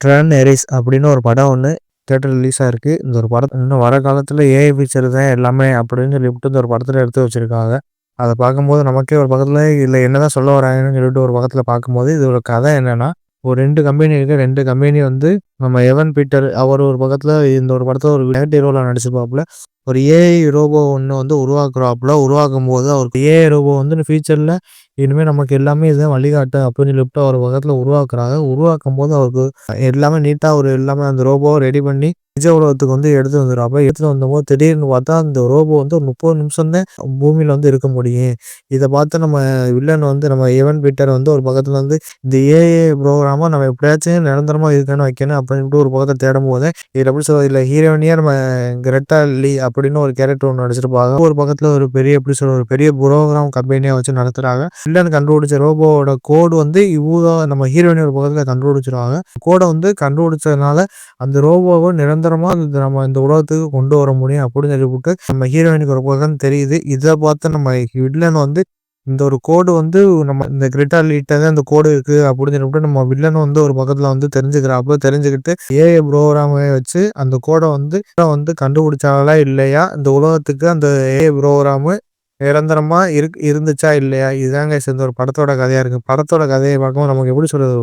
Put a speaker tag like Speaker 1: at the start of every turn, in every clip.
Speaker 1: ட்ரன் எரிஸ் அப்படின்னு ஒரு படம் ஒன்று தேட்டர் ரிலீஸ் ஆயிருக்கு. இந்த ஒரு படம் இன்னும் வர காலத்தில் ஏஐ ஃபீச்சர் தான் எல்லாமே அப்படின்னு சொல்லிவிட்டு இந்த ஒரு படத்தில் எடுத்து வச்சிருக்காங்க. அதை பார்க்கும்போது நமக்கே ஒரு பக்கத்தில் இல்லை என்ன தான் சொல்ல வராங்கன்னு சொல்லிட்டு ஒரு பக்கத்தில் பார்க்கும்போது இது ஒரு கதை என்னென்னா ஒரு ரெண்டு கம்பெனி இருக்குது ரெண்டு கம்பெனி வந்து நம்ம எவன் பீட்டர் அவர் ஒரு பக்கத்தில் இந்த ஒரு படத்தில் ஒரு நெகட்டிவ் ஹீரோவில் நடிச்சிருப்பாப்புல. ஒரு ஏஐ ரோபோ ஒன்று வந்து உருவாக்குறாப்புல. உருவாக்கும் போது அவருக்கு ஏஐ ரோபோ வந்து ஃபியூச்சரில் இனிமேல் நமக்கு எல்லாமே இதுதான் வழிகாட்டு அப்படின்னு சொல்லிட்டு அவர் பக்கத்தில் உருவாக்குறாங்க. உருவாக்கும் போது அவருக்கு எல்லாமே நீட்டாக ஒரு எல்லாமே அந்த ரோபோவை ரெடி பண்ணி நிஜ உலகத்துக்கு வந்து எடுத்து வந்துடும் அப்போ எடுத்துட்டு வந்தபோது திடீர்னு பார்த்தா அந்த ரோபோ வந்து ஒரு முப்பது நிமிஷம் தான் பூமியில் வந்து இருக்க முடியும். இதை பார்த்து நம்ம வில்லன் வந்து நம்ம ஏவன் பீட்டர் வந்து ஒரு பக்கத்தில் வந்து இந்த ஏஏ ப்ரோக்ராமாக நம்ம எப்படியாச்சும் நிரந்தரமாக இருக்கணும் வைக்கணும் அப்படின்னு ஒரு பக்கத்தை தேடும் போது இதில் எப்படி சொல்வது இல்லை ஹீரோனியாக நம்ம கிரெட்டா லி அப்படின்னு ஒரு கேரக்டர் ஒன்று நடிச்சிருப்பாங்க. ஒரு பக்கத்தில் ஒரு பெரிய எப்படி சொல்ற ஒரு பெரிய ப்ரோக்ராம் கம்பெனியாக வச்சு நடத்துகிறாங்க வில்லன் கண்டுபிடிச்ச ரோபோவோட கோடு வந்து இவ்வளோ நம்ம ஹீரோயினி ஒரு பக்கத்தில் கண்டுபிடிச்சிருவாங்க. கோடை வந்து கண்டுபிடிச்சதுனால அந்த ரோபோவை நிரந்தர நிரந்தரமாக நம்ம இந்த உலகத்துக்கு கொண்டு வர முடியும் அப்படின்னு சொல்லிவிட்டு நம்ம ஹீரோயினுக்கு ஒரு பக்கம் தெரியுது. இதை பார்த்து நம்ம வில்லன் வந்து இந்த ஒரு கோடு வந்து நம்ம இந்த கிரிட்டா லீட்ட தான் இந்த கோடு இருக்கு அப்படின்னு சொல்லிட்டு நம்ம வில்லன் வந்து ஒரு பக்கத்துல வந்து தெரிஞ்சுக்கிறாப்போ தெரிஞ்சுக்கிட்டு ஏஐ ப்ரோக்ராமை வச்சு அந்த கோடை வந்து வந்து கண்டுபிடிச்சாங்களா இல்லையா? இந்த உலகத்துக்கு அந்த ஏஐ ப்ரோக்ராமு நிரந்தரமா இரு இருந்துச்சா இல்லையா? இதுதாங்க சேர்ந்த ஒரு படத்தோட கதையா இருக்கு. படத்தோட கதையை பார்க்கும்போது நமக்கு எப்படி சொல்றது?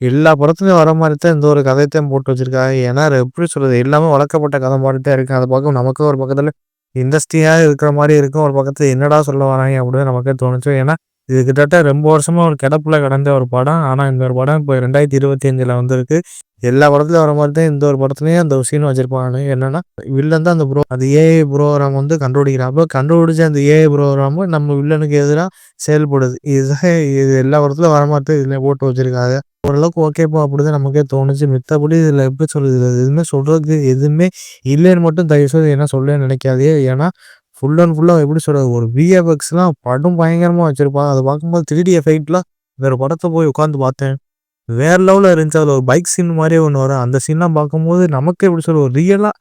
Speaker 1: எல்லா படத்துலையும் வர மாதிரி தான் இந்த ஒரு கதையத்தையும் போட்டு வச்சிருக்காங்க. ஏன்னா, எப்படி சொல்றது? எல்லாமே வளர்க்கப்பட்ட கதை மாதிரி தான் இருக்கு. அதை பார்க்க நமக்கும் ஒரு பக்கத்துல இண்டஸ்ட்ரியா இருக்கிற மாதிரி இருக்கும். ஒரு பக்கத்துல என்னடா சொல்ல வராங்க அப்படின்னு நமக்கே தோணுச்சு. ஏன்னா, இது கிட்டத்தட்ட ரொம்ப வருஷமா ஒரு கிடப்புல கிடந்த ஒரு படம். ஆனா, இந்த ஒரு படம் இப்போ ரெண்டாயிரத்தி இருபத்தி அஞ்சுல வந்திருக்கு. எல்லா படத்துலயும் வர மாதிரி தான் இந்த ஒரு படத்துலயும் அந்த சீன் வச்சிருப்பாங்க. என்னன்னா, வில்லன் தான் அந்த ப்ரோ அந்த ஏஐ ப்ரோகிராம் வந்து கண்டுபிடிக்கிறான். கண்டுபிடிச்ச அந்த ஏஐ ப்ரோக்ராம் நம்ம வில்லனுக்கு எதிராக செயல்படுது. இதுதான் இது எல்லா படத்துலயும் வர மாதிரி தான் இதுல போட்டு வச்சிருக்காங்க. ஓரளவுக்கு ஓகேப்பா அப்படிதான் நமக்கே தோணுச்சு. மித்தபடி இதில் எப்படி சொல்கிறது எதுவுமே சொல்கிறது எதுவுமே இல்லைன்னு மட்டும் தயவுசெய்து என்ன சொல்ல நினைக்காதே ஏன்னா, ஃபுல் அண்ட் ஃபுல்லாக எப்படி சொல்கிறது ஒரு விஎஃப்எக்ஸ்லாம் படம் பயங்கரமாக வச்சுருப்பாங்க அதை பார்க்கும்போது த்ரீ டி எஃபெக்ட்லாம் வேறு படத்தை போய் உட்காந்து பார்த்தேன். வேற லெவலில் இருந்துச்சு. அதில் ஒரு பைக் சீன் மாதிரியே ஒன்று வரும். அந்த சீன்லாம் பார்க்கும்போது நமக்கு எப்படி சொல்ல ஒரு ரியலாக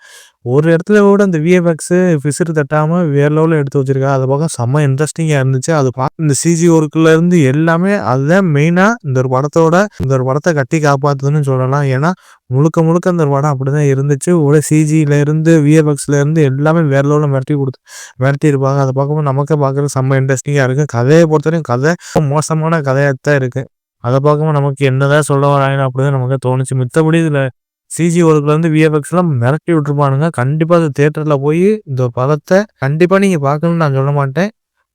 Speaker 1: ஒரு இடத்துல கூட இந்த விஎஃப்எக்ஸு பிசிறு தட்டாமல் வேற லெவலில் எடுத்து வச்சிருக்கா. அதை பார்க்க செம்ம இன்ட்ரெஸ்டிங்காக இருந்துச்சு. அது பார்க்க இந்த சிஜி ஒர்க்குலேருந்து எல்லாமே அதுதான் மெயினாக இந்த ஒரு படத்தோட இந்த ஒரு படத்தை கட்டி காப்பாற்றுதுன்னு சொல்லலாம். ஏன்னா முழுக்க முழுக்க அந்த படம் அப்படி தான் இருந்துச்சு. ஒரு சிஜியிலேருந்து விஎஃப்எக்ஸ்லேருந்து எல்லாமே வேற லெவலில் மிரட்டி கொடுத்து மிரட்டி இருப்பாங்க. அதை பார்க்கும்போது நமக்கே பார்க்குறது செம்ம இன்ட்ரெஸ்டிங்காக இருக்குது. கதையை பொறுத்தவரைக்கும் கதை மோசமான கதையாக தான் இருக்குது. அதை பார்க்கும்போது நமக்கு என்னதான் சொல்ல வராங்க அப்படிதான் நமக்கு தோணுச்சு. மித்தபடி இதில் சிஜி ஒர்க்லேருந்து விஎஃப்எக்ஸ்லாம் மிரட்டி விட்டுருப்பானுங்க. கண்டிப்பாக அது தேட்டரில் போய் இந்த படத்தை கண்டிப்பாக நீங்கள் பார்க்கணும்னு நான் சொல்ல மாட்டேன்.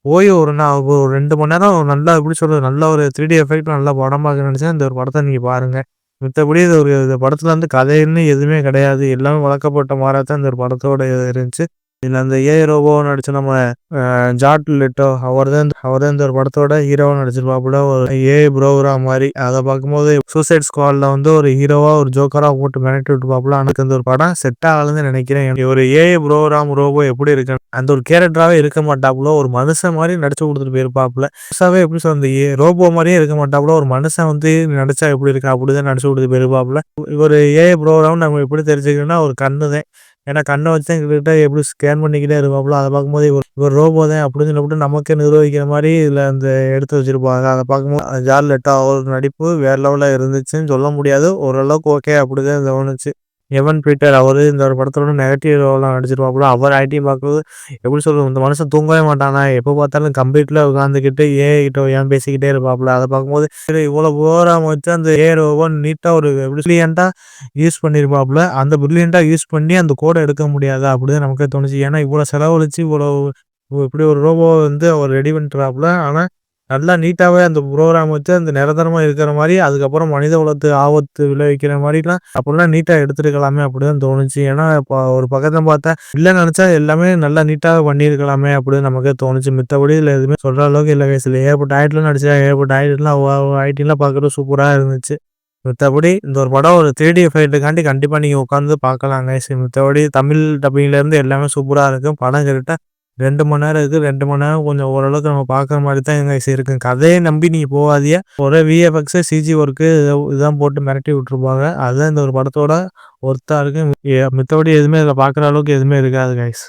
Speaker 1: போய் ஒரு நான் ஒரு ரெண்டு மணி நேரம் நல்லா எப்படி சொல்கிறது நல்ல ஒரு த்ரீ டி எஃபெக்ட் நல்லா படம் பார்க்க நினச்சா இந்த ஒரு படத்தை நீங்கள் பாருங்கள். மித்தபடி இது ஒரு இந்த படத்தில் வந்து கதைன்னு எதுவுமே கிடையாது. எல்லாமே வளர்க்கப்பட்ட மாதிரி தான் இந்த ஒரு படத்தோட இருந்துச்சு. இதில் அந்த ஏ ரோபோ நடிச்ச நம்ம ஜாட் லிட்டோ அவர் தான் அவர் தான் இந்த ஒரு படத்தோட ஹீரோவாக நடிச்சிருப்பாப்புல ஒரு ஏ ப்ரோவரா மாதிரி அதை பார்க்கும்போது சூசைட் ஸ்குவாடில் வந்து ஒரு ஹீரோவாக ஒரு ஜோக்கராக போட்டு மிரட்டி விட்டுப்பாப்புல எனக்கு இந்த ஒரு படம் செட் ஆகலன்னு நினைக்கிறேன். ஒரு ஏ ப்ரோக்ராம் ரோபோ எப்படி இருக்கு? அந்த ஒரு கேரக்டராகவே இருக்க மாட்டாப்புல ஒரு மனுஷன் மாதிரி நடிச்சு கொடுத்துட்டு போயிருப்பாப்புல. புதுசாகவே எப்படி சொல்றது ஏ ரோபோ மாதிரியே இருக்க மாட்டாப்புல ஒரு மனுஷன் வந்து நடிச்சா எப்படி இருக்கா? அப்படிதான் நடிச்சு கொடுத்து போயிருப்பாப்புல. ஒரு ஏ ப்ரோக்ராம் நம்ம எப்படி தெரிஞ்சுக்கணும்னா ஒரு கண்ணு தான் ஏன்னா கண்ணை வச்சு தான் எங்ககிட்ட எப்படி ஸ்கேன் பண்ணிக்கிட்டே இருப்பாப்புல அதை பார்க்கும்போது இவர் இவர் ரோபோ தான் அப்படின்னு சொல்லிட்டு நமக்கே நிர்வகிக்கிற மாதிரி இதில் அந்த எடுத்து வச்சிருப்பாங்க. அதை பார்க்கும்போது ஜார்லெட்டா அவர் நடிப்பு வேற லெவலில் இருந்துச்சுன்னு சொல்ல முடியாது. ஓரளவுக்கு ஓகே அப்படிதான் தோணுச்சு எவன் பீட்டர் அவர் இந்த ஒரு படத்தோட நெகட்டிவ் ரோலாம் நடிச்சிருப்பாப்புல அவர் ஐடி பார்க்குறது எப்படி சொல்கிறது இந்த மனுஷன் தூங்கவே மாட்டானா? எப்போ பார்த்தாலும் கம்ப்யூட்டரில் உட்காந்துக்கிட்டு ஏ கிட்ட ஏன் பேசிக்கிட்டே இருப்பாப்புல அதை பார்க்கும்போது இவ்வளோ ஓரம் வச்சு அந்த ஏ ரோவோ நீட்டாக ஒரு ப்ரில்லியண்ட்டாக யூஸ் பண்ணியிருப்பாப்புல அந்த ப்ரில்லியண்ட்டாக யூஸ் பண்ணி அந்த கோடை எடுக்க முடியாது? அப்படின்னு நமக்கே தோணுச்சு. ஏன்னா இவ்வளோ செலவழிச்சு இவ்வளோ இப்படி ஒரு ரோபோ வந்து அவர் ரெடி பண்ணுறாப்புல ஆனால் நல்லா நீட்டாகவே அந்த ப்ரோக்ராம் வச்சு அந்த நிரந்தரமாக இருக்கிற மாதிரி அதுக்கப்புறம் மனித குலத்து ஆபத்து விளைவிக்கிற மாதிரிலாம் அப்படிலாம் நீட்டாக எடுத்துருக்கலாமே அப்படிதான் தோணுச்சு. ஏன்னா இப்போ ஒரு பக்கத்தை பார்த்தா இல்லை நினச்சா எல்லாமே நல்லா நீட்டாக பண்ணியிருக்கலாமே அப்படின்னு நமக்கு தோணுச்சு. மித்தபடி இதில் எதுவுமே சொல்கிற அளவுக்கு இல்லை வயசுல ஏற்பட்ட ஆயிட்டுலாம் நடிச்சா ஏற்பட்ட ஆயிட்டுலாம் ஆயிட்டிலாம் பார்க்குறது சூப்பராக இருந்துச்சு. மித்தபடி இந்த ஒரு படம் ஒரு த்ரீ டி கண்டிப்பாக நீங்கள் உட்காந்து பார்க்கலாங்க மித்தபடி தமிழ் டப்பிங்லேருந்து எல்லாமே சூப்பராக இருக்கும் படம் கரெக்டாக ரெண்டு மணி நேரம் இருக்குது ரெண்டு மணி நேரம் கொஞ்சம் ஓரளவுக்கு நம்ம பார்க்குற மாதிரி தான் எங்கே இருக்கு. கதையை நம்பி நீங்கள் போகாதீங்க. ஒரே விஎஃப்எக்ஸு சிஜி ஒர்க்கு இதுதான் போட்டு மிரட்டி விட்டுருப்பாங்க. அதுதான் இந்த ஒரு படத்தோட ஒர்த்தாக இருக்குது மித்தபடி எதுவுமே இதில் பார்க்குற அளவுக்கு எதுவுமே இருக்காது கைஸ்